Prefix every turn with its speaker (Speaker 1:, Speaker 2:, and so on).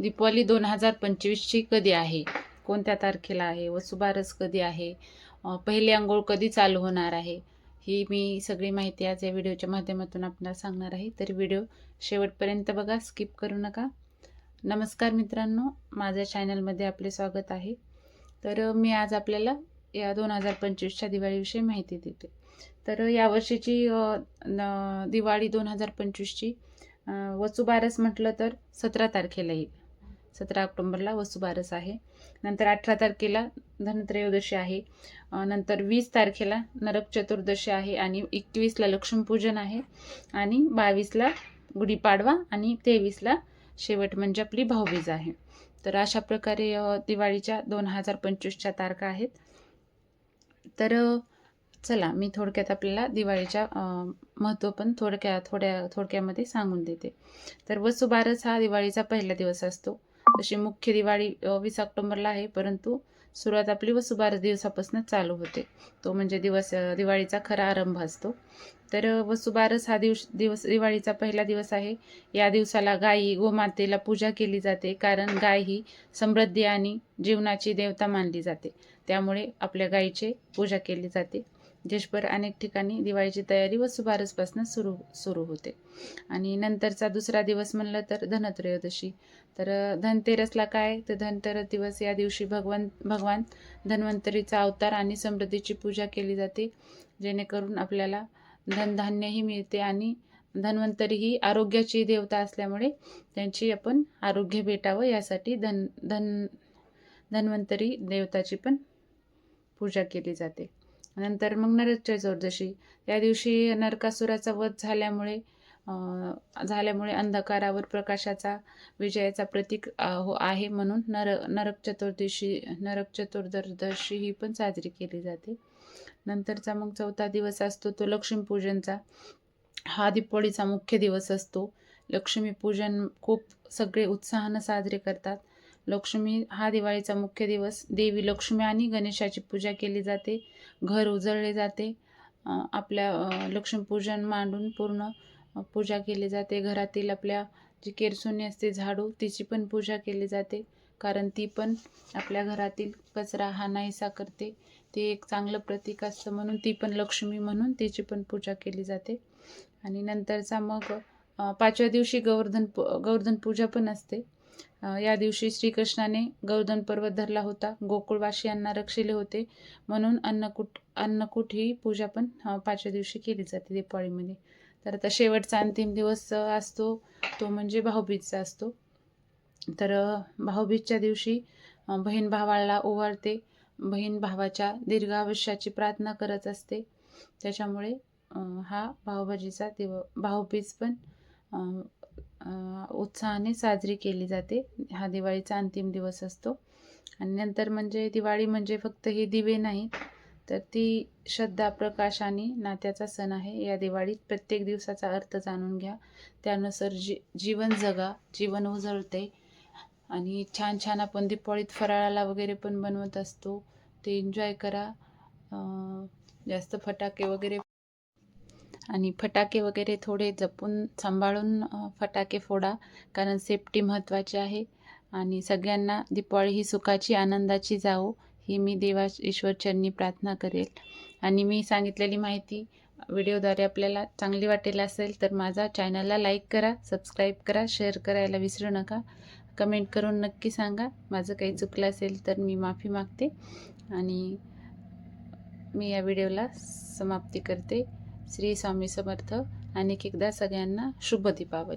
Speaker 1: दीपावली दोन हजार पंचवीसची कधी आहे? कोणत्या तारखेला आहे? वसुबारस कधी आहे? पहिली आंघोळ कधी चालू होणार आहे? ही मी सगळी माहिती आज या व्हिडिओच्या माध्यमातून आपल्याला सांगणार आहे. तर व्हिडिओ शेवटपर्यंत बघा स्किप करू नका. नमस्कार मित्रांनो माझ्या चॅनलमध्ये आपले स्वागत आहे. तर मी आज आपल्याला या दोन हजार पंचवीसच्या दिवाळीविषयी माहिती देते. तर यावर्षीची न- दिवाळी दोन हजार पंचवीसची वसुबारस म्हटलं तर सतरा तारखेला येईल सतरा ऑक्टोंबरला वसुबारस आहे. नंतर अठरा तारखेला धनत्रयोदशी आहे. नंतर वीस तारखेला नरक चतुर्दशी आहे आणि एकवीसला लक्ष्मीपूजन आहे. आणि बावीसला गुढीपाडवा आणि तेवीसला शेवट म्हणजे आपली भाऊबीज आहे. तर अशा प्रकारे दिवाळीच्या दोन हजार पंचवीसच्या तारखा आहेत. तर चला मी थोडक्यात आपल्याला दिवाळीच्या महत्त्व पण थोडक्या थोड्या थोडक्यामध्ये सांगून देते. तर वसुबारस हा दिवाळीचा पहिला दिवस असतो. तशी मुख्य दिवाळी वीस ऑक्टोंबरला आहे. परंतु सुरुवात आपली वसुबारस दिवसापासून चालू होते. तो म्हणजे दिवस दिवाळीचा खरा आरंभ असतो. तर व वसुबारस हा दिवस दिवस दिवाळीचा पहिला दिवस आहे. या दिवसाला गायी गोमातेला पूजा केली जाते. कारण गाय ही समृद्धी आणि जीवनाची देवता मानली जाते. त्यामुळे आपल्या गायीचे पूजा केली जाते. देशभर अनेक ठिकाणी दिवाळीची तयारी व सुभारसपासून सुरू सुरू होते. आणि नंतरचा दुसरा दिवस म्हणलं तर धनत्रयोदशी. तर धनतेरसला काय? तर धनतर दिवस या दिवशी भगवान भगवान धन्वंतरीचा अवतार आणि समृद्धीची पूजा केली जाते. जेणेकरून आपल्याला धनधान्यही मिळते आणि धन्वंतरी ही आरोग्याची देवता असल्यामुळे त्यांची आपण आरोग्य भेटावं यासाठी धन धन धन्वंतरी देवताची पण पूजा केली जाते. नंतर मग नरक चतुर्दशी या दिवशी नरकासुराचा वध झाल्यामुळे झाल्यामुळे अंधकारावर प्रकाशाचा विजयाचा प्रतीक हो आहे म्हणून नर नरक चतुर्दशी नरक चतुर्दशी ही पण साजरी केली जाते. नंतरचा मग चौथा दिवस असतो तो लक्ष्मीपूजनचा. हा दीपावळीचा मुख्य दिवस असतो. लक्ष्मीपूजन खूप सगळे उत्साहानं साजरे करतात. लक्ष्मी हा दिवाळीचा मुख्य दिवस. देवी लक्ष्मी आणि गणेशाची पूजा केली जाते. घर उजळले जाते. आपल्या लक्ष्मीपूजन मांडून पूर्ण पूजा केली जाते. घरातील आपल्या जी केरसुनी असते झाडू तिची पण पूजा केली जाते. कारण ती पण आपल्या घरातील कचरा हा नाहीसा करते. ते एक चांगलं प्रतीक असतं म्हणून ती पण लक्ष्मी म्हणून तिची पण पूजा केली जाते. आणि नंतरचा मग पाचव्या दिवशी गोवर्धन पू गोवर्धन पूजा पण असते. या दिवशी श्रीकृष्णाने गौधन पर्वत धरला होता. गोकुळवासियांना रक्षिले होते. म्हणून अन्नकूट अन्नकूट ही पूजा पण पाचव्या दिवशी केली जाते दीपावळीमध्ये तर आता शेवटचा अंतिम दिवस असतो तो म्हणजे भाऊबीजचा असतो. तर भाऊबीजच्या दिवशी बहीण भावाला ओवाळते. बहीण भावाच्या दीर्घ आयुष्याची प्रार्थना करत असते. त्याच्यामुळे हा भाऊबाजीचा दिव भाऊबीज पण उत्साहाने साजरी केली जाते. हा दिवाळीचा अंतिम दिवस असतो. आणि नंतर म्हणजे दिवाळी म्हणजे फक्त हे दिवे नाहीत तर ती श्रद्धा प्रकाश आणि नात्याचा सण आहे. या दिवाळीत प्रत्येक दिवसाचा अर्थ जाणून घ्या. त्यानुसार जी जीवन जगा जीवन उजळते. आणि छान छान आपण दिपावळीत फराळाला वगैरे पण बनवत असतो. ते एन्जॉय करा. जास्त फटाके वगैरे आणि फटाके वगैरे थोडे जपून सांभाळून फटाके फोडा कारण सेफ्टी महत्त्वाची आहे. आणि सगळ्यांना दीपावळी ही सुखाची आनंदाची जावो ही मी देवा ईश्वरचरणी प्रार्थना करेल. आणि मी सांगितलेली माहिती व्हिडिओद्वारे आपल्याला चांगली वाटेल असेल तर माझा चॅनलला लाईक करा सबस्क्राईब करा शेअर करायला विसरू नका. कमेंट करून नक्की सांगा माझं काही चुकलं असेल तर मी माफी मागते. आणि मी या व्हिडिओला समाप्ती करते. श्री स्वामी समर्थ. आणि एकदा सगळ्यांना शुभ दीपावली